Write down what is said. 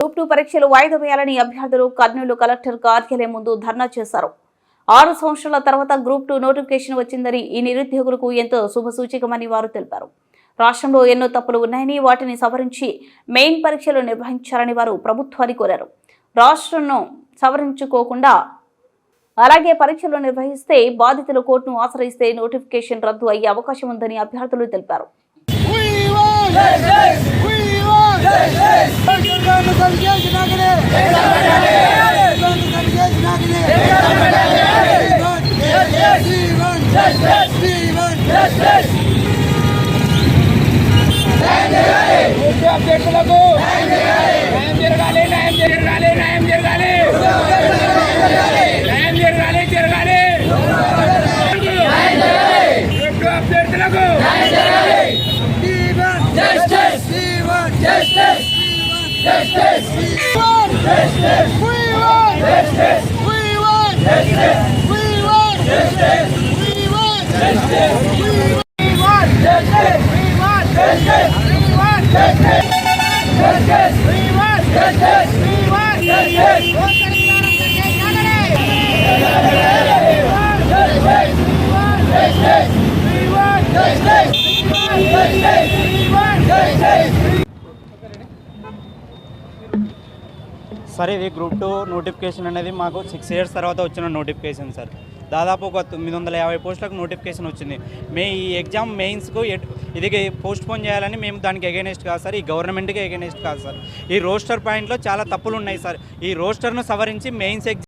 Group two పరీక్షలు వాయిదా వేయాలని అభ్యర్థులు కర్నూలు కలెక్టర్ కార్యాలయం ముందు ధర్నా చేశారు. ఆరు సంవత్సరాల తర్వాత గ్రూప్ టూ నోటిఫికేషన్ వచ్చిందని ఈ నిరుద్యోగులకు ఎంతో శుభసూచకమని వారు తెలిపారు. రాష్ట్రంలో ఎన్నో తప్పులు ఉన్నాయని వాటిని సవరించి మెయిన్ పరీక్షలు నిర్వహించాలని వారు ప్రభుత్వాన్ని కోరారు. రాష్ట్రంను సవరించుకోకుండా అలాగే పరీక్షలు నిర్వహిస్తే బాధితులు కోర్టును ఆశ్రయిస్తే నోటిఫికేషన్ రద్దు అయ్యే అవకాశం ఉందని అభ్యర్థులు తెలిపారు We want justice. We want justice. Gonna come get you, knock it in. Gonna come get you, knock it in. We want justice. We want justice. We want justice. పూర్తి అభ్యర్థులకు న్యాయం జరగాలి న్యాయం జరగాలి న్యాయం జరగాలి న్యాయం జరగాలి జరగాలి పూర్తి అభ్యర్థులకు We want justice. We want justice. We want justice. We want justice. We want justice. Sir ఇది గ్రూప్ టూ నోటిఫికేషన్ అనేది మాకు సిక్స్ ఇయర్స్ తర్వాత వచ్చిన నోటిఫికేషన్ సార్. దాదాపు ఒక తొమ్మిది వందల యాభై పోస్టులకు నోటిఫికేషన్ వచ్చింది. మే ఈ ఎగ్జామ్ మెయిన్స్కు ఎట్- ఇది పోస్ట్ పోన్ చేయాలని మేము దానికి ఎగెనెస్ట్ కాదు సార్ ఈ గవర్నమెంట్కి ఎగెనెస్ట్ కాదు సార్. ఈ రోస్టర్ పాయింట్లో చాలా తప్పులు ఉన్నాయి సార్. ఈ రోస్టర్ను సవరించి మెయిన్స్ ఎగ్జామ్